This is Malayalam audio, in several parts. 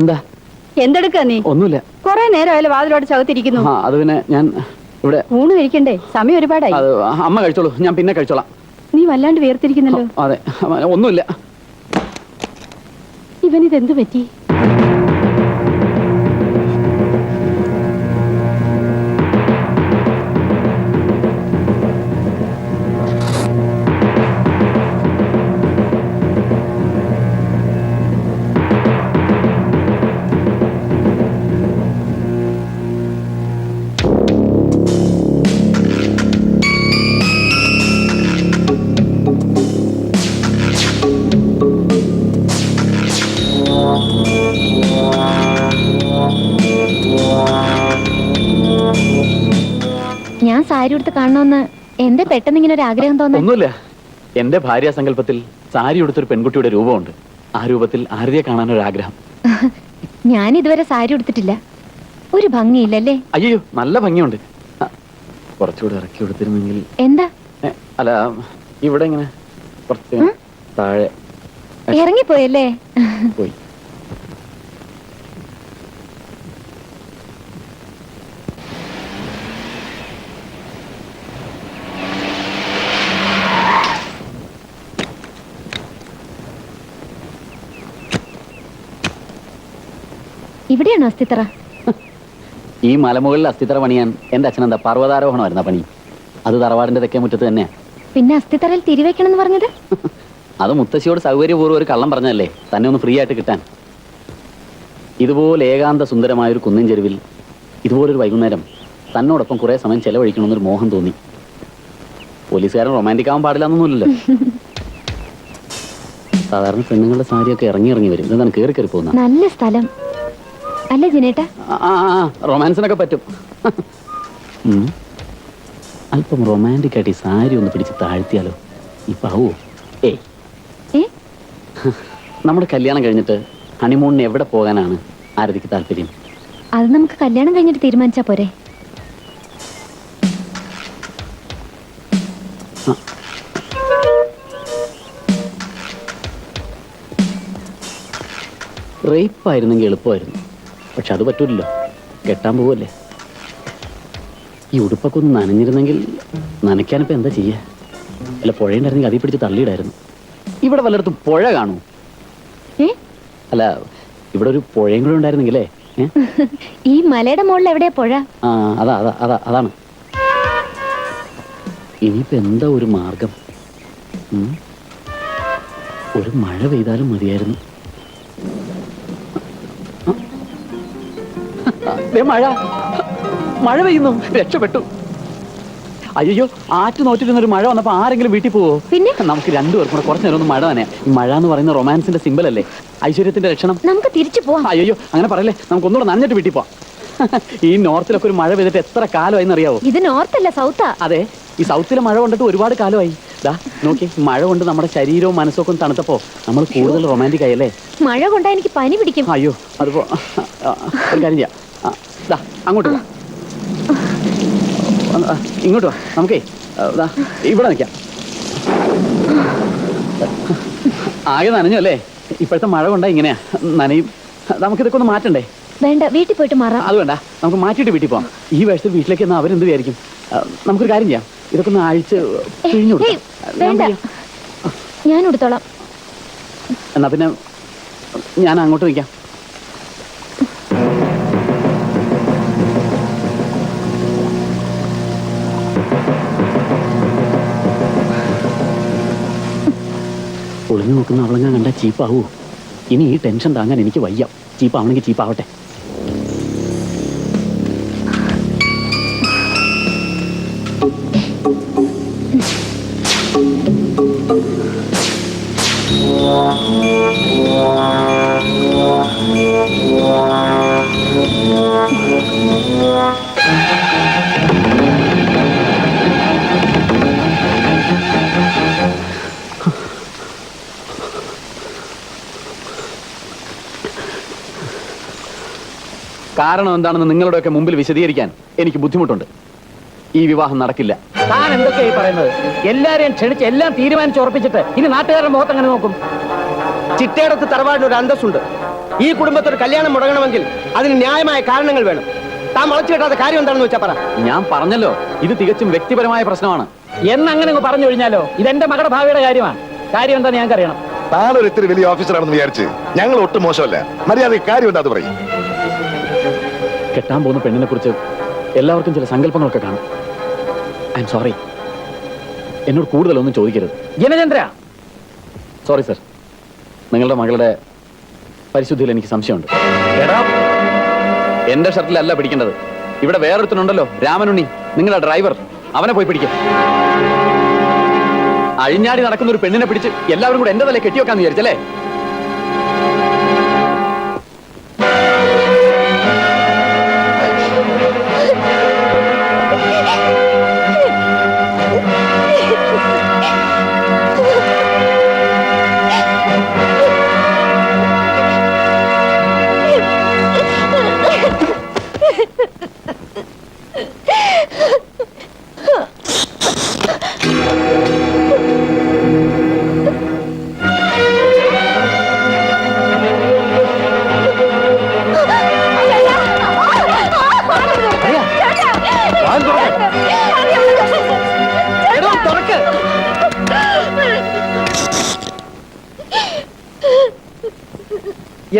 എന്താ? എന്തെടുക്കാ നീ? ഒന്നുമില്ല. കൊറേ നേരമായാലും വാതിലോട് ചകത്തിരിക്കുന്നു ആ അത് പിന്നെ ഞാൻ ഇവിടെ ഊണ് കഴിക്കണ്ടേ? സമയം ഒരുപാടായി. അത് അമ്മ കഴിച്ചോളൂ. ഞാൻ പിന്നെ കഴിച്ചോളാം. നീ വല്ലാണ്ട് വേർത്തിരിക്കുന്നല്ലോ അതെ. ഒന്നുമില്ല. ഇവനിതെന്ത് പറ്റി? കാണണമെന്ന് എന്റെ പെട്ടെന്ന് ഇങ്ങനെ ഒരു ആഗ്രഹം തോന്നുന്നില്ല ഒന്നുമില്ല. എന്റെ ഭാര്യ സങ്കല്പത്തിൽ സാരി ഉടുത്തൊരു പെൺകുട്ടിയുടെ രൂപമുണ്ട്. ആ രൂപത്തിൽ ആരതിയെ കാണാനൊരു ആഗ്രഹം. ഞാൻ ഇതുവരെ സാരി ഉടുത്തിട്ടില്ല. ഒരു ഭംഗിയില്ലല്ലേ? അയ്യോ നല്ല ഭംഗിയുണ്ട്. ആ, കുറച്ചുകൂടെ ഇറക്കി കൊടുത്തിരുന്നെങ്കിൽ എന്താ? ഏ, അല്ല ഇവിടെ ഇങ്ങനെ കുറച്ച്? താഴെ. ഇറങ്ങിപ്പോയല്ലേ? പോയി. ഇവിടെയാണോ അസ്ഥിത്തറ? ഈ മലമുകളിൽ അസ്ഥിത്തറ പണിയാൻ എന്റെ അച്ഛൻ എന്താ പർവതാരോഹണമായിരുന്ന പണി? അത് തറവാടിന്റെ തെക്കേ മുറ്റത്ത് തന്നെയാ. പിന്നെ അസ്ഥിത്തറയിൽ തിരിവെക്കണം എന്ന് പറഞ്ഞത്? അത് മുത്തശ്ശിയോട് സൗകര്യപൂർവം ഒരു കള്ളം പറഞ്ഞല്ലേ തന്നെ ഒന്ന് ഫ്രീ ആയിട്ട് കിട്ടാൻ. ഇതുപോലെ ഏകാന്ത സുന്ദരമായ ഒരു കുന്നിൻ ചെരുവിൽ ഇതുപോലൊരു വൈകുന്നേരം തന്നോടൊപ്പം കുറെ സമയം ചെലവഴിക്കണമെന്നൊരു മോഹം തോന്നി. പോലീസുകാരൻ റൊമാന്റിക് ആവാൻ പാടില്ലെന്നൊന്നുമില്ലല്ലോ സാധാരണ പെണ്ണുങ്ങളുടെ സാരിയൊക്കെ ഇറങ്ങി ഇറങ്ങി വരും. ഇതാണ് കയറി കയറി പോകുന്ന? നല്ല സ്ഥലം. അല്ലേ ജിനേട്ടാ? ആ റൊമാൻസിനൊക്കെ പറ്റും. അല്പം റൊമാന്റിക് ആയിട്ട് ഈ സാരി ഒന്ന് പിടിച്ച് താഴ്ത്തിയാലോ? ഇപ്പൊ ആവോ ഏയ്. ഏ? നമ്മുടെ കല്യാണം കഴിഞ്ഞിട്ട് ഹണിമൂണിന് എവിടെ പോകാനാണ് ആരതിക്ക് താല്പര്യം? അത് നമുക്ക് കല്യാണം കഴിഞ്ഞിട്ട് തീരുമാനിച്ചാ പോരെ. റേപ്പ് ആയിരുന്നെങ്കിൽ എളുപ്പമായിരുന്നു. പക്ഷെ അത് പറ്റൂലല്ലോ. കെട്ടാൻ പോവല്ലേ? ഈ ഉടുപ്പൊക്കെ ഒന്ന് നനഞ്ഞിരുന്നെങ്കിൽ നനയ്ക്കാനിപ്പോൾ എന്താ ചെയ്യുക അല്ല പുഴയുണ്ടായിരുന്നെങ്കിൽ അതിൽ പിടിച്ച് തള്ളിയിടായിരുന്നു. ഇവിടെ വല്ലയിടത്തും പുഴ കാണൂ അല്ല ഇവിടെ ഒരു പുഴയും കൂടെ ഉണ്ടായിരുന്നെങ്കിലേ ഈ മലയുടെ മുകളിൽ എവിടെയാ പുഴ? ആ അതാ അതാ അതാ അതാണ്. ഇനിയിപ്പോ എന്താ ഒരു മാർഗം? ഒരു മഴ പെയ്താലും മതിയായിരുന്നു. മഴ. മഴ പെയ്യുന്നു. രക്ഷപ്പെട്ടു. അയ്യോ ആറ്റ് നോറ്റിരുന്ന ഒരു മഴ വന്നപ്പോ ആരെങ്കിലും വീട്ടിൽ പോവോ? പിന്നെ? നമുക്ക് രണ്ടുപേർക്കും കൂടെ കുറച്ചു നേരം ഒന്ന് മഴ തന്നെ മഴ എന്ന് പറയുന്ന റൊമാൻസിന്റെ സിമ്പിൾ അല്ലേ? ഐശ്വര്യത്തിന്റെ ലക്ഷണം. നമുക്ക് തിരിച്ചു പോവാം. അയ്യോ അങ്ങനെ പറയല്ലേ? നമുക്ക് ഒന്നുകൂടെ നനഞ്ഞിട്ട് വീട്ടിൽ പോവാം. ഈ നോർത്തിലൊക്കെ ഒരു മഴ പെയ്തിട്ട് എത്ര കാലമായി എന്നറിയാവോ? ഇത് നോർത്തല്ല സൗത്താ. അതെ ഈ സൗത്തിലെ മഴ കൊണ്ടിട്ട് ഒരുപാട് കാലമായി. ദാ നോക്കി മഴ കൊണ്ട് നമ്മുടെ ശരീരവും മനസ്സൊക്കെ തണുത്തപ്പോ നമ്മൾ കൂടുതൽ റൊമാന്റിക് ആയല്ലേ മഴ കൊണ്ടാ എനിക്ക് പനി പിടിക്കും. അയ്യോ അതിപ്പോ ഒരു കാര്യം ചെയ്യാം. ആ, ദാ അങ്ങോട്ട് വാ. ഇങ്ങോട്ട് വാ. നമുക്കേ ദാ ഇവിടെ നിൽക്കാം ആകെ നനഞ്ഞു അല്ലേ? ഇപ്പോഴത്തെ മഴ കൊണ്ടാ ഇങ്ങനെയാ നനയും. നമുക്കിതൊക്കെ ഒന്ന് മാറ്റണ്ടേ? വേണ്ട വീട്ടിൽ പോയിട്ട് മാറാം. അത് വേണ്ട. നമുക്ക് മാറ്റിയിട്ട് വീട്ടിൽ പോവാം. ഈ വേഷത്തിൽ വീട്ടിലേക്ക് എന്നാൽ അവരെന്ത് വിചാരിക്കും? നമുക്കൊരു കാര്യം ചെയ്യാം. ഇതൊക്കെ ഒന്ന് അഴിച്ച് പിഴിഞ്ഞു വേണ്ട. ഞാൻ എടുത്തോളാം എന്നാ പിന്നെ ഞാൻ അങ്ങോട്ട് നിൽക്കാം ഒളിഞ്ഞു നോക്കുന്ന ഞാൻ കണ്ട ചീപ്പാവൂ. ഇനി ഈ ടെൻഷൻ താങ്ങാൻ എനിക്ക് വയ്യ. ചീപ്പാവണമെങ്കിൽ ചീപ്പാവട്ടെ. കാരണം എന്താണെന്ന് നിങ്ങളുടെയൊക്കെ മുമ്പിൽ വിശദീകരിക്കാൻ എനിക്ക് ബുദ്ധിമുട്ടുണ്ട്. ഈ വിവാഹം നടക്കില്ല. താൻ എന്തൊക്കെയായി പറയുന്നത്? എല്ലാരെയും ക്ഷണിച്ച് എല്ലാം തീരുമാനിച്ച് ഉറപ്പിച്ചിട്ട് ഇനി നാട്ടുകാരുടെ മുഖത്ത് അങ്ങനെ നോക്കും. ചിറ്റേടത്ത് തറവാടിന് ഒരു അന്തസ്സുണ്ട്. ഈ കുടുംബത്തിൽ കല്യാണം മുടങ്ങണമെങ്കിൽ അതിന് ന്യായമായ കാരണങ്ങൾ വേണം. താൻ മുളച്ചു കിട്ടാത്ത കാര്യം എന്താണെന്ന് വെച്ചാ പറ. ഞാൻ പറഞ്ഞല്ലോ ഇത് തികച്ചും വ്യക്തിപരമായ പ്രശ്നമാണ്. എന്നങ്ങനെ അങ്ങ് പറഞ്ഞു കഴിഞ്ഞാലോ? ഇത് ഇതെന്റെ മകളുടെ ഭാവിയുടെ കാര്യമാണ്. കാര്യം എന്താണെന്ന് ഞങ്ങൾക്ക് അറിയണം താനൊരു ഇത്തിരി വലിയ ഓഫീസറാണെന്ന് വിചാരിച്ച് ഞങ്ങൾ ഒട്ടും മോശമല്ല. മര്യാദ കാര്യം എന്താ അത് പറയും. കെട്ടാൻ പോകുന്ന പെണ്ണിനെ കുറിച്ച് എല്ലാവർക്കും ചില സങ്കല്പങ്ങളൊക്കെ കാണും. ഐ എം സോറി എന്നോട് കൂടുതലൊന്നും ചോദിക്കരുത്. ജനചന്ദ്ര സോറി സർ നിങ്ങളുടെ മകളുടെ പരിശുദ്ധിയിൽ എനിക്ക് സംശയമുണ്ട്. എന്റെ ഷർട്ടിലല്ല പിടിക്കേണ്ടത്. ഇവിടെ വേറൊരുത്തനുണ്ടല്ലോ രാമനുണ്ണി. നിങ്ങളുടെ ഡ്രൈവർ. അവനെ പോയി പിടിക്കും. അഴിഞ്ഞാടി നടക്കുന്ന ഒരു പെണ്ണിനെ പിടിച്ച് എല്ലാവരും കൂടെ എന്റെ തലേ കെട്ടിവെക്കാന്ന് വിചാരിച്ചല്ലേ?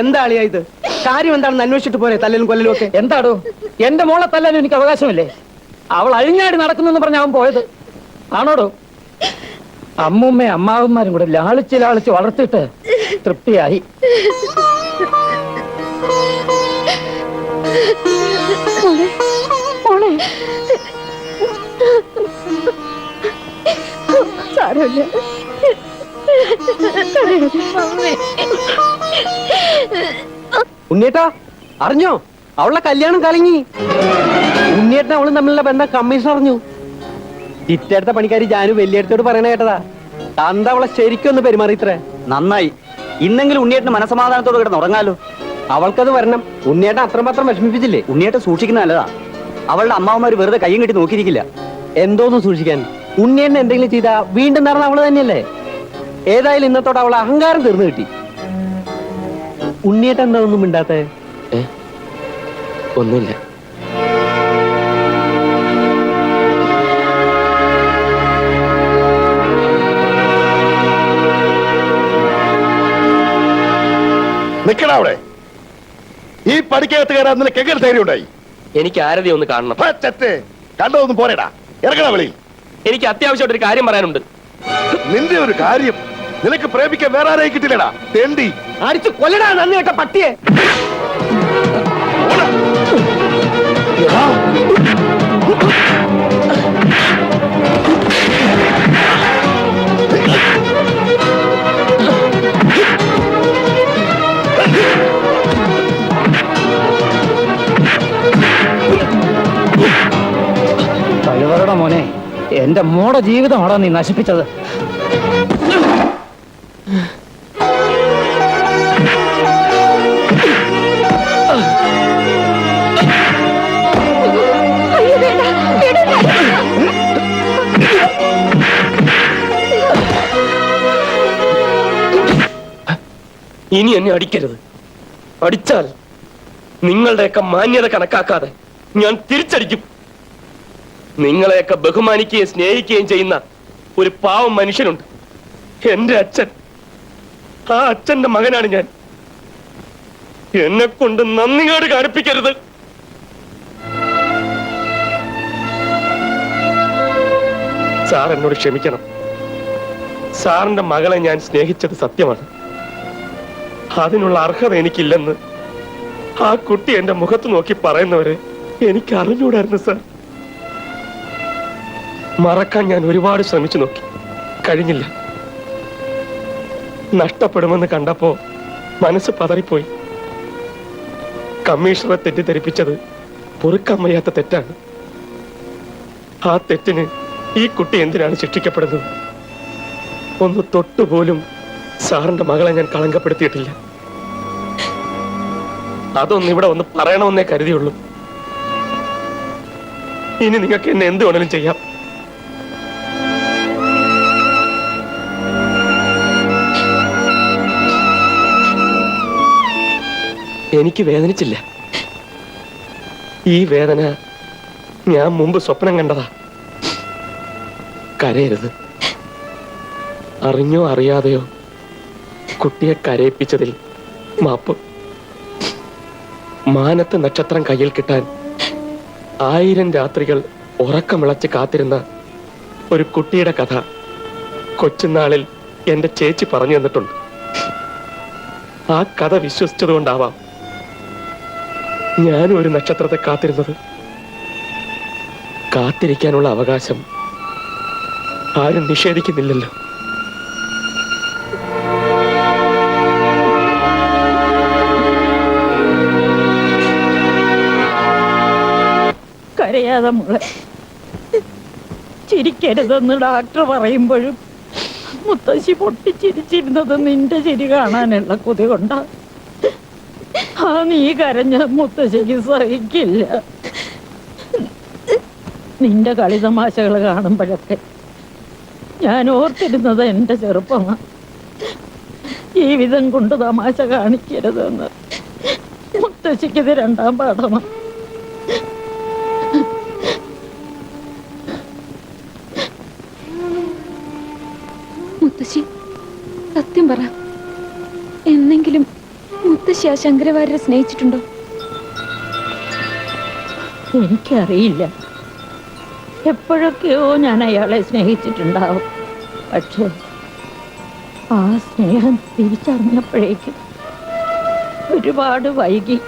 എന്താ അളിയാ ഇത്? കാര്യം എന്താണെന്ന് അന്വേഷിച്ചിട്ട് പോരെ തല്ലലും കൊല്ലലും ഒക്കെ? എന്താടോ? എന്റെ മോളെ തല്ലാനും എനിക്ക് അവകാശമില്ലേ? അവൾ അഴിഞ്ഞാടി നടക്കുന്നെന്ന് പറഞ്ഞ അവൻ പോയത്. ആണോടോ? അമ്മൂമ്മ അമ്മാവന്മാരും കൂടെ ലാളിച്ച് ലാളിച്ച് വളർത്തിയിട്ട് തൃപ്തിയായി. സാരമില്ല. ഉണ്ണിയേട്ടാ അറിഞ്ഞോ? അവളെ കല്യാണം കലങ്ങി. ഉണ്ണിയേട്ടൻ അവളും തമ്മിലുള്ള ബന്ധം കമ്മീഷൻ അറിഞ്ഞു. ഇറ്റടുത്ത പണിക്കാരി ജാനു വലിയടുത്തോട് പറയണ കേട്ടതാ. തന്ത അവളെ ശരിക്കൊന്ന് പെരുമാറിത്രേ നന്നായി. ഇന്നെങ്കിലും ഉണ്ണിയേട്ടന് മനസമാധാനത്തോട് കിടന്ന് ഉറങ്ങാലോ? അവൾക്കത് വരണം. ഉണ്ണിയേട്ടൻ അത്രമാത്രം വിഷമിപ്പിച്ചില്ലേ? ഉണ്ണിയേട്ടൻ സൂക്ഷിക്കുന്ന നല്ലതാ. അവളുടെ അമ്മാവന്മാര് വെറുതെ കയ്യും കെട്ടി നോക്കിയിരിക്കില്ല. എന്തോന്ന് സൂക്ഷിക്കാൻ? ഉണ്ണിയേട്ടൻ എന്തെങ്കിലും ചെയ്താ വീണ്ടും നടന്ന അവൾ തന്നെയല്ലേ? ഏതായാലും ഇന്നത്തോടെ അവളെ അഹങ്കാരം തീർന്നു കിട്ടി. ഉണ്ണിയേട്ട എന്താ ഒന്നും മിണ്ടാത്തേ? ഒന്നുമില്ല. നിക്കണ അവിടെ. ഈ പടിക്കകത്ത് കയറാൻ നിനക്ക് എങ്ങനെ ധൈര്യം ഉണ്ടായി എനിക്ക് ആരതി ഒന്ന് കാണണം. ചെത്ത്. കണ്ടതൊന്നും പോരടാ. ഇറങ്ങണ വെളി എനിക്ക് അത്യാവശ്യമായിട്ട് ഒരു കാര്യം പറയാനുണ്ട്. നിന്റെ ഒരു കാര്യം നിനക്ക് പ്രേമിക്കാൻ വേറെ ആരെയും കിട്ടില്ലടാ. തെണ്ടി. അടിച്ചു കൊല്ലടാ നന്ദി കേട്ട പട്ടിയെ. എന്റെ മോടെ ജീവിതമാണോ നീ നശിപ്പിച്ചത്? ഇനി എന്നെ അടിക്കരുത്. അടിച്ചാൽ നിങ്ങളുടെയൊക്കെ മാന്യത കണക്കാക്കാതെ ഞാൻ തിരിച്ചടിക്കും. നിങ്ങളെയൊക്കെ ബഹുമാനിക്കുകയും സ്നേഹിക്കുകയും ചെയ്യുന്ന ഒരു പാവം മനുഷ്യനുണ്ട്. എന്റെ അച്ഛൻ. ആ അച്ഛന്റെ മകനാണ് ഞാൻ. എന്നെ കൊണ്ട് നന്ദികേട് കാണിപ്പിക്കരുത്. സാർ എന്നോട് ക്ഷമിക്കണം. സാറിന്റെ മകളെ ഞാൻ സ്നേഹിച്ചത് സത്യമാണ്. അതിനുള്ള അർഹത എനിക്കില്ലെന്ന് ആ കുട്ടി എന്റെ മുഖത്ത് നോക്കി പറയുന്നവരെ എനിക്ക് അറിഞ്ഞൂടായിരുന്നു സാർ. മറക്കാൻ ഞാൻ ഒരുപാട് ശ്രമിച്ചു നോക്കി. കഴിഞ്ഞില്ല. നഷ്ടപ്പെടുമെന്ന് കണ്ടപ്പോ മനസ്സ് പതറിപ്പോയി. കമ്മീഷണറെ തെറ്റിദ്ധരിപ്പിച്ചത് പൊറുക്കാൻ വയ്യാത്ത തെറ്റാണ്. ആ തെറ്റിന് ഈ കുട്ടി എന്തിനാണ് ശിക്ഷിക്കപ്പെടുന്നത്? ഒന്ന് തൊട്ടുപോലും സാറിന്റെ മകളെ ഞാൻ കളങ്കപ്പെടുത്തിയിട്ടില്ല. അതൊന്നും ഇവിടെ ഒന്ന് പറയണമെന്നേ കരുതിയുള്ളൂ. ഇനി നിങ്ങൾക്ക് എന്നെ എന്ത് വേണേലും ചെയ്യാം. എനിക്ക് വേദനിച്ചില്ല. ഈ വേദന ഞാൻ മുമ്പ് സ്വപ്നം കണ്ടതാ. കരയരുത്. അറിഞ്ഞോ അറിയാതെയോ കുട്ടിയെ കരയിപ്പിച്ചതിൽ മാപ്പ്. മാനത്ത് നക്ഷത്രം കയ്യിൽ കിട്ടാൻ ആയിരം രാത്രികൾ ഉറക്കമിളച്ച് കാത്തിരുന്ന ഒരു കുട്ടിയുടെ കഥ കൊച്ചുനാളിൽ എന്റെ ചേച്ചി പറഞ്ഞു തന്നിട്ടുണ്ട്. ആ കഥ വിശ്വസിച്ചതുകൊണ്ടാവാം ഞാനും ഒരു നക്ഷത്രത്തെ കാത്തിരുന്നത്. കാത്തിരിക്കാനുള്ള അവകാശം ആരും നിഷേധിക്കുന്നില്ലല്ലോ. കരയാതെ മോളെ ചിരിക്കരുതെന്ന് ഡോക്ടർ പറയുമ്പോഴും മുത്തശ്ശി പൊട്ടിച്ചിരിച്ചിരുന്നത് നിന്റെ ചിരി കാണാനുള്ള കൊതി കൊണ്ടാ. ആ നീ കരഞ്ഞ മുത്തശ്ശിക്ക് സഹിക്കില്ല. നിന്റെ കളി തമാശകൾ കാണുമ്പോഴൊക്കെ ഞാൻ ഓർത്തിരുന്നത് എന്റെ ചെറുപ്പമാണ് ജീവിതം കൊണ്ട് തമാശ കാണിക്കരുതെന്ന്. മുത്തശ്ശിക്കിത് രണ്ടാം പാഠമാണ് മുത്തശ്ശി സത്യം പറ. എന്നെങ്കിലും മുത്തശ്ശി ആ ശങ്കരവാര്യരെ സ്നേഹിച്ചിട്ടുണ്ടോ? എനിക്കറിയില്ല. എപ്പോഴൊക്കെയോ ഞാൻ അയാളെ സ്നേഹിച്ചിട്ടുണ്ടാവും. പക്ഷേ ആ സ്നേഹം തിരിച്ചറിഞ്ഞപ്പോഴേക്കും ഒരുപാട് വൈകി.